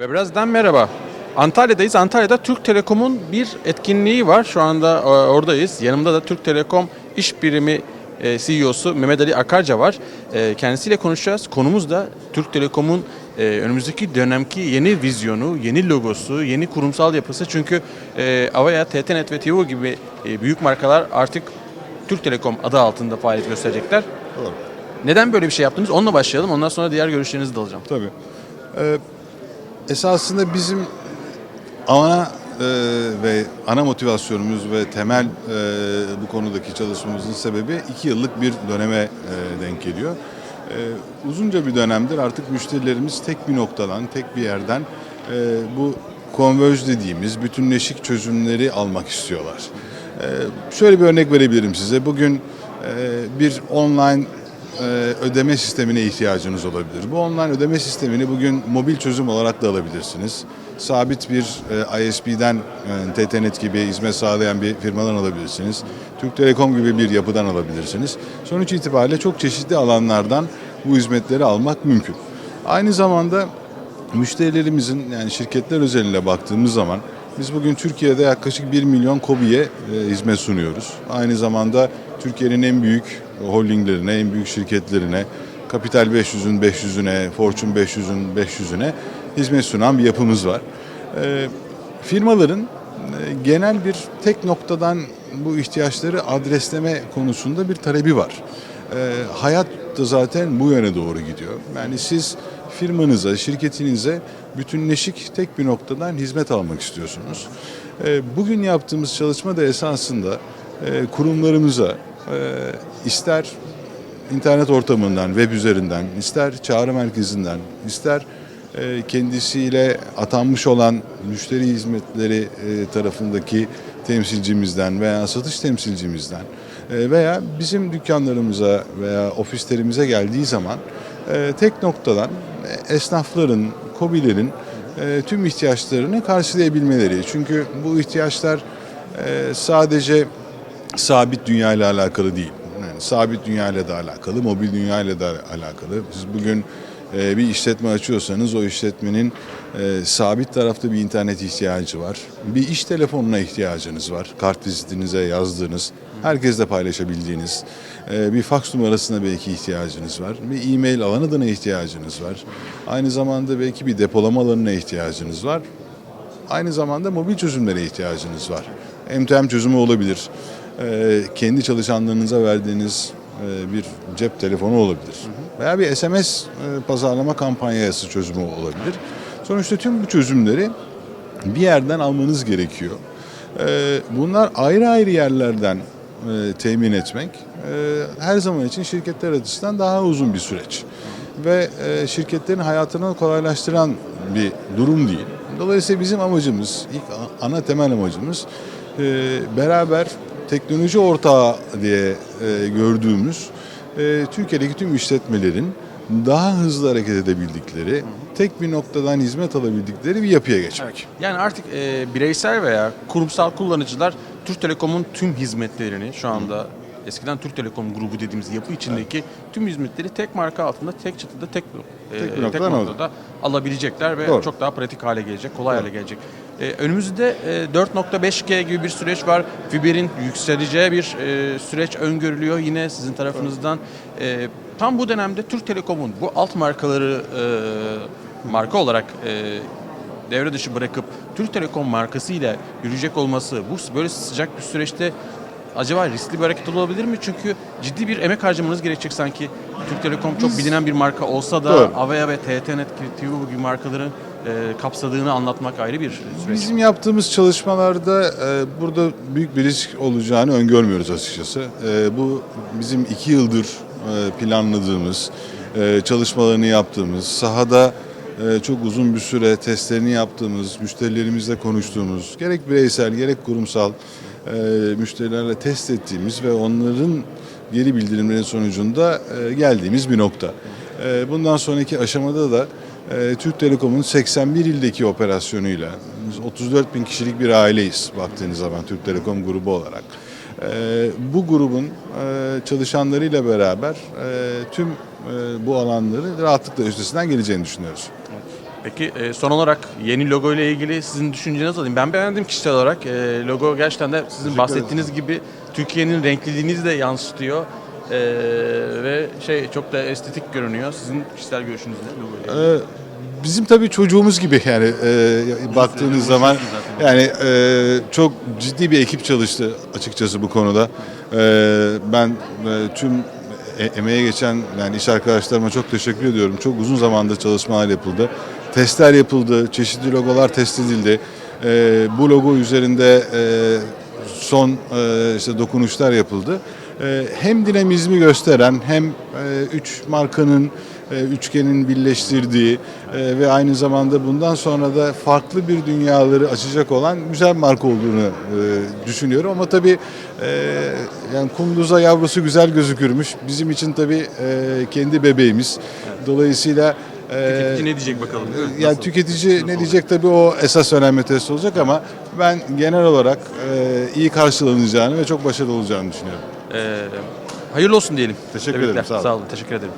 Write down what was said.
Ve birazdan merhaba. Antalya'dayız. Antalya'da Türk Telekom'un bir etkinliği var. Şu anda e, oradayız. Yanımda da Türk Telekom İş Birimi e, CEO'su Mehmet Ali Akarca var. E, Kendisiyle konuşacağız. Konumuz da Türk Telekom'un önümüzdeki dönemki yeni vizyonu, yeni logosu, yeni kurumsal yapısı. Çünkü Avaya, TTNet ve TVO gibi büyük markalar artık Türk Telekom adı altında faaliyet gösterecekler. Doğru. Neden böyle bir şey yaptınız? Onunla başlayalım. Ondan sonra diğer görüşlerinizi de alacağım. Tabii. Ee, esasında bizim ana e, ve ana motivasyonumuz ve temel e, bu konudaki çalışmamızın sebebi iki yıllık bir döneme e, denk geliyor. E, uzunca bir dönemdir artık müşterilerimiz tek bir noktadan, tek bir yerden e, bu converge dediğimiz bütünleşik çözümleri almak istiyorlar. E, şöyle bir örnek verebilirim size. Bugün e, bir online ödeme sistemine ihtiyacınız olabilir. Bu online ödeme sistemini bugün mobil çözüm olarak da alabilirsiniz. Sabit bir e, ISP'den, e, TTNet gibi hizmet sağlayan bir firmadan alabilirsiniz. Türk Telekom gibi bir yapıdan alabilirsiniz. Sonuç itibariyle çok çeşitli alanlardan bu hizmetleri almak mümkün. Aynı zamanda müşterilerimizin yani şirketler özeline baktığımız zaman biz bugün Türkiye'de yaklaşık 1 milyon KOBİ'ye e, hizmet sunuyoruz. Aynı zamanda Türkiye'nin en büyük holdinglerine, en büyük şirketlerine, Kapital 500'ün 500'üne, Fortune 500'ün 500'üne hizmet sunan bir yapımız var. E, firmaların e, genel bir tek noktadan bu ihtiyaçları adresleme konusunda bir talebi var. E, hayat da zaten bu yöne doğru gidiyor. Yani siz firmanıza, şirketinize bütünleşik tek bir noktadan hizmet almak istiyorsunuz. E, bugün yaptığımız çalışma da esasında e, kurumlarımıza ister internet ortamından, web üzerinden, ister çağrı merkezinden, ister e, kendisiyle atanmış olan müşteri hizmetleri e, tarafındaki temsilcimizden veya satış temsilcimizden e, veya bizim dükkanlarımıza veya ofislerimize geldiği zaman tek noktadan esnafların, kobilerin tüm ihtiyaçlarını karşılayabilmeleri. Çünkü bu ihtiyaçlar sadece sabit dünya ile alakalı değil. Yani sabit dünya ile de alakalı, mobil dünya ile de alakalı. Siz bugün e, bir işletme açıyorsanız o işletmenin e, sabit tarafta bir internet ihtiyacı var. Bir iş telefonuna ihtiyacınız var. Kart vizitinize yazdığınız, herkesle paylaşabildiğiniz. e, bir faks numarasına belki ihtiyacınız var. Bir e-mail alan adına ihtiyacınız var. Aynı zamanda belki bir depolama alanına ihtiyacınız var. Aynı zamanda mobil çözümlere ihtiyacınız var. M2M çözümü olabilir. Ee, kendi çalışanlarınıza verdiğiniz e, bir cep telefonu olabilir. Veya bir SMS e, pazarlama kampanyası çözümü olabilir. Sonuçta tüm bu çözümleri bir yerden almanız gerekiyor. Ee, bunlar ayrı ayrı yerlerden e, temin etmek her zaman için şirketler açısından daha uzun bir süreç. Ve şirketlerin hayatını kolaylaştıran bir durum değil. Dolayısıyla bizim amacımız, ilk ana temel amacımız beraber teknoloji ortağı diye e, gördüğümüz e, Türkiye'deki tüm işletmelerin daha hızlı hareket edebildikleri, tek bir noktadan hizmet alabildikleri bir yapıya geçmek. Yani artık e, bireysel veya kurumsal kullanıcılar Türk Telekom'un tüm hizmetlerini şu anda eskiden Türk Telekom grubu dediğimiz yapı içindeki tüm hizmetleri tek marka altında, tek çatıda, tek, e, Tek tek noktada alabilecekler ve Doğru. çok daha pratik hale gelecek, kolay hale gelecek. E, önümüzde e, 4.5G gibi bir süreç var. Fiberin yükseleceği bir e, süreç öngörülüyor yine sizin tarafınızdan. E, tam bu dönemde Türk Telekom'un bu alt markaları e, marka olarak e, devre dışı bırakıp Türk Telekom markasıyla yürüyecek olması bu böyle sıcak bir süreçte acaba riskli bir hareket olabilir mi? Çünkü ciddi bir emek harcamanız gerekecek sanki. Türk Telekom çok bilinen bir marka olsa da. Avaya ve TTNet gibi TV gibi markaların kapsadığını anlatmak ayrı bir süreç. Bizim yaptığımız çalışmalarda e, burada büyük bir risk olacağını öngörmüyoruz açıkçası. E, bu bizim iki yıldır e, planladığımız, e, çalışmalarını yaptığımız, sahada e, çok uzun bir süre testlerini yaptığımız, müşterilerimizle konuştuğumuz, gerek bireysel gerek kurumsal e, müşterilerle test ettiğimiz ve onların geri bildirimlerin sonucunda e, geldiğimiz bir nokta. E, bundan sonraki aşamada da e, Türk Telekom'un 81 ildeki operasyonuyla biz 34 bin kişilik bir aileyiz baktığınız zaman Türk Telekom grubu olarak. E, bu grubun e, çalışanlarıyla beraber e, tüm e, bu alanları rahatlıkla üstesinden geleceğini düşünüyoruz. Peki son olarak yeni logo ile ilgili sizin düşüncenizi alayım. Ben beğendim kişisel olarak. Logo gerçekten de sizin bahsettiğiniz gibi Türkiye'nin renkliliğini de yansıtıyor. E, ve şey çok da estetik görünüyor. Sizin kişisel görüşünüz ne? Ee, bizim tabii çocuğumuz gibi yani e, baktığınız zaman yani e, çok ciddi bir ekip çalıştı açıkçası bu konuda. E, ben e, tüm e- emeğe geçen yani iş arkadaşlarıma çok teşekkür ediyorum. Çok uzun zamanda çalışmalar yapıldı. Testler yapıldı, çeşitli logolar test edildi. E, bu logo üzerinde e, son e, işte dokunuşlar yapıldı. E, hem dinamizmi gösteren hem e, üç markanın e, üçgenin birleştirdiği e, ve aynı zamanda bundan sonra da farklı bir dünyaları açacak olan güzel marka olduğunu düşünüyorum. Ama tabii yani kunduza yavrusu güzel gözükürmüş. Bizim için tabii kendi bebeğimiz. Dolayısıyla Tüketici ne diyecek bakalım? mi? yani Nasıl? tüketici Nasıl ne diyecek tabii o esas önemli test olacak ama ben genel olarak iyi karşılanacağını ve çok başarılı olacağını düşünüyorum. E, hayırlı olsun diyelim. Teşekkür ederim, Tebrikler. sağ olun. Sağ olun. Teşekkür ederim.